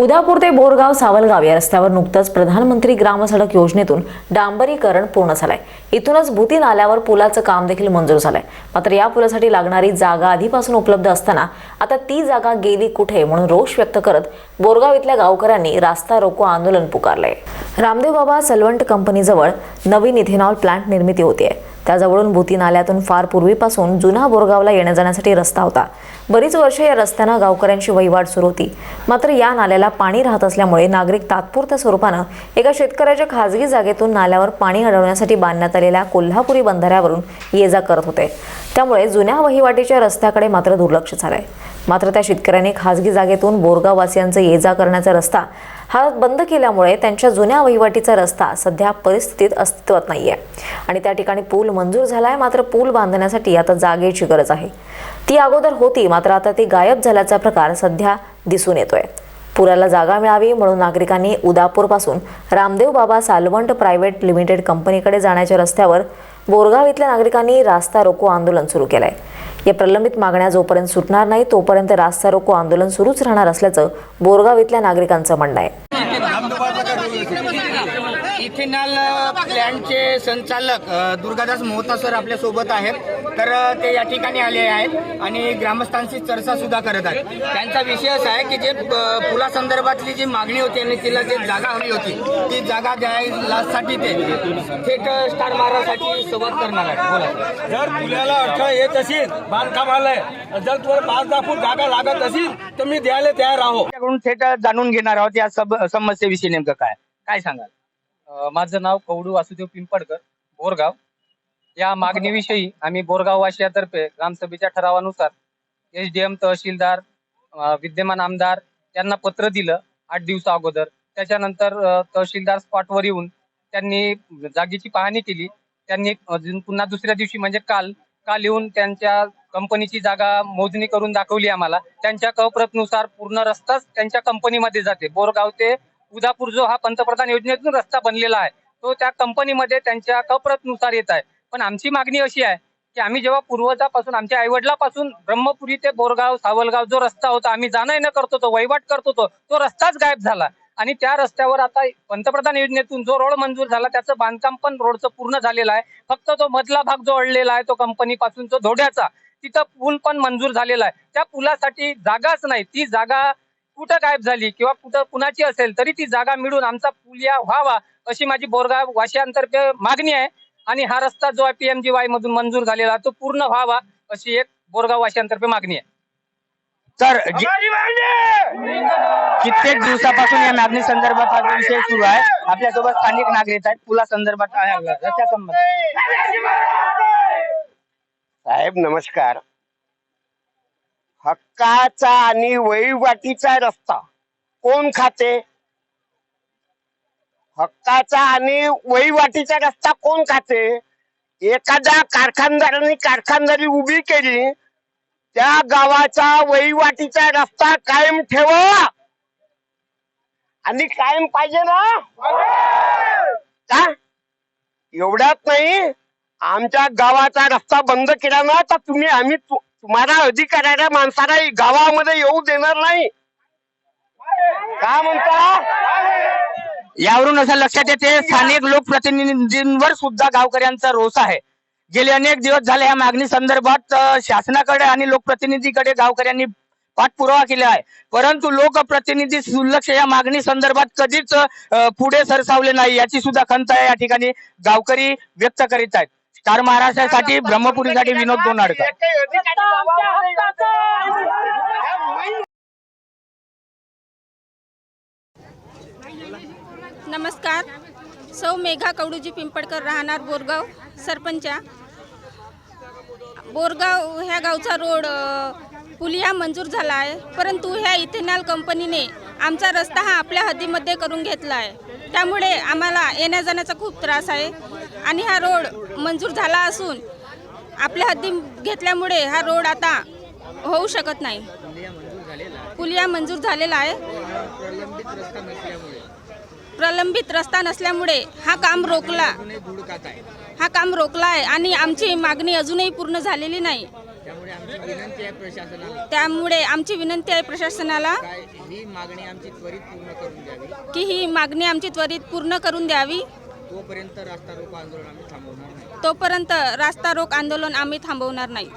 उदापूर ते बोरगाव सावलगाव या रस्त्यावर नुकतंच प्रधानमंत्री ग्रामसडक योजनेतून डांबरीकरण पूर्ण झालंय. इथूनच भूती नाल्यावर पुलाचं काम देखील मंजूर झालंय. मात्र या पुलासाठी लागणारी जागा आधीपासून उपलब्ध असताना आता ती जागा गेली कुठे म्हणून रोष व्यक्त करत बोरगाव इथल्या गावकऱ्यांनी रास्ता रोको आंदोलन पुकारलंय. रामदेव बाबा सलवंट कंपनीजवळ नवीन इथेनॉल प्लांट निर्मिती होतीये. त्याजवळून भूती नाल्यातून फार पूर्वीपासून जुना बोरगावला येण्या जाण्यासाठी रस्ता होता. बरीच वर्ष या रस्त्यानं गावकऱ्यांची वहिवाट सुरू होती. मात्र या नाल्याला पाणी राहत असल्यामुळे नागरिक तात्पुरत्या स्वरूपानं एका शेतकऱ्याच्या खाजगी जागेतून नाल्यावर पाणी अडवण्यासाठी बांधण्यात आलेल्या कोल्हापुरी बंधाऱ्यावरून ये जा करत होते. त्यामुळे जुन्या वहिवाटीच्या रस्त्याकडे मात्र दुर्लक्ष झालंय. मात्र त्या शेतकऱ्यांनी खाजगी जागेतून बोरगाववासियांचं ये जा करण्याचा रस्ता हा बंद केल्यामुळे त्यांच्या जुन्या वहिवाटीचा रस्ता सध्या परिस्थितीत अस्तित्वात नाहीये. आणि त्या ठिकाणी पूल मंजूर झालाय मात्र पूल बांधण्यासाठी आता जागेची गरज आहे. ती अगोदर होती मात्र आता ती गायब झाल्याचा प्रकार सध्या दिसून येतोय. पुराला जागा मिळावी म्हणून नागरिकांनी उदापूरपासून रामदेव बाबा सालवंट प्रायव्हेट लिमिटेड कंपनीकडे जाण्याच्या रस्त्यावर बोरगाव इथल्या नागरिकांनी रास्ता रोको आंदोलन सुरू केलं आहे या प्रलंबित मागण्या जोपर्यंत सुटणार नाही तोपर्यंत रास्ता रोको आंदोलन सुरूच राहणार असल्याचं बोरगाव इथल्या नागरिकांचं म्हणणं आहे. इथेनॉल प्लॅन्टचे संचालक दुर्गादास मोहता सर आपल्यासोबत आहेत. तर ते या ठिकाणी आले आहेत आणि ग्रामस्थांशी चर्चा सुद्धा करत आहेत. त्यांचा विषय असा आहे की जे पुलासंदर्भातली जी मागणी होती आणि तिला जे जागा हवी होती ती जागा द्यायसाठी ते थेट स्टार मारासाठी संवाद करणार आहेत. बोला. जर पुण्याला अडथळा येत असेल बांधकाम आलंय जर तुम्हाला पाच दहा फूट जागा लागत असेल तर मी द्यायला तयार आहो. थेट जाणून घेणार आहोत या सब समस्येविषयी नेमकं काय? काय सांगाल? माझं नाव कवडू वासुदेव पिंपडकर बोरगाव. या मागणीविषयी आम्ही बोरगाव वाशियातर्फे ग्रामसभेच्या ठरावानुसार एस डी एम तहसीलदार विद्यमान आमदार यांना पत्र दिलं आठ दिवसा अगोदर. त्याच्यानंतर तहसीलदार स्पॉटवर येऊन त्यांनी जागेची पाहणी केली. त्यांनी पुन्हा दुसऱ्या दिवशी म्हणजे काल काल येऊन त्यांच्या कंपनीची जागा मोजणी करून दाखवली आम्हाला. त्यांच्या कप्रतनुसार पूर्ण रस्ताच त्यांच्या कंपनीमध्ये जाते. बोरगाव ते उदापूर जो हा पंतप्रधान योजनेतून रस्ता बनलेला आहे तो त्या कंपनीमध्ये त्यांच्या कप्रतनुसार येत आहे. पण आमची मागणी अशी आहे की आम्ही जेव्हा पूर्वजापासून आमच्या आईवडिलापासून ब्रह्मपुरी ते बोरगाव सावलगाव जो रस्ता होता आम्ही जाणं येणं करत होतो वहिवाट करत होतो तो रस्ताच गायब झाला. आणि त्या रस्त्यावर आता पंतप्रधान योजनेतून जो रोड मंजूर झाला त्याचं बांधकाम पण रोडचं पूर्ण झालेलं आहे. फक्त तो मधला भाग जो अडलेला आहे तो कंपनीपासून तो धोड्याचा तिथं पूल पण मंजूर झालेला आहे. त्या पुलासाठी जागाच नाही. ती जागा कुठं गायब झाली किंवा कुठं कुणाची असेल तरी ती जागा मिळून आमचा पूल या व्हावा अशी माझी बोरगाव वाशियांतर्फे मागणी आहे. आणि हा रस्ता जो आहे पीएमजी वाय मधून मंजूर झालेला तो पूर्ण व्हावा अशी एक बोरगाव वाशियांतर्फे मागणी आहे. तर कित्येक दिवसापासून या मागणी संदर्भात हा विषय सुरू आहे. आपल्यासोबत स्थानिक नागरिक आहेत. पुला संदर्भात रस्त्या संबंध साहेब नमस्कार. हक्काचा आणि वहिवाटीचा रस्ता. कोण खाते? हक्काचा आणि वहिवाटीचा रस्ता कोण खाते? एखाद्या कारखानदाराने कारखानदारी उभी केली त्या गावाचा वहिवाटीचा रस्ता कायम ठेवा. आणि कायम पाहिजे ना? का? एवढ्यात नाही आमच्या गावाचा रस्ता बंद केला ना तर तुम्ही आम्ही तुम्हाला अधिकाऱ्याच्या माणसाला गावामध्ये येऊ देणार नाही. का म्हणता? यावरून असं लक्षात येते स्थानिक लोकप्रतिनिधींवर सुद्धा गावकऱ्यांचा रोष आहे. गेले अनेक दिवस झाले या मागणी संदर्भात शासनाकडे आणि लोकप्रतिनिधीकडे गावकऱ्यांनी पाठपुरावा केला आहे. परंतु लोकप्रतिनिधी दुर्लक्ष या मागणी संदर्भात कधीच पुढे सरसावले नाही याची सुद्धा खंत आहे या ठिकाणी गावकरी व्यक्त करीत आहेत. चार महाराष्ट्रासाठी ब्रह्मपुरीसाठी विनोद दोनाडकर. नमस्कार. सौ मेघा कवडूजी पिंपडकर राहणार बोरगाव सरपंचा. बोरगाव ह्या गावचा रोड पुलिया मंजूर झाला आहे. परंतु ह्या इथेनॉल कंपनीने आमचा रस्ता हा आपल्या हद्दीमध्ये करून घेतला आहे. त्यामुळे आम्हाला येण्या जाण्याचा खूप त्रास आहे. आणि हा रोड मंजूर झाला असून आपल्या हद्दी घेतल्यामुळे हा रोड आता होऊ शकत नाही. पुलिया मंजूर झालेला आहे. प्रलंबित रस्ता नसल्यामुळे हा काम रोखला. हा काम रोखला आहे आणि आमची मागणी अजूनही पूर्ण झालेली नाही. त्यामुळे आमची विनंती आहे प्रशासनाला ही की ही मागणी आमची त्वरित पूर्ण करून द्यावी. तोपर्यंत रास्ता रोको आंदोलन आम्ही थांबवणार नाही. तोपर्यंत रास्ता रोक आंदोलन आम्ही थांबवणार नाही.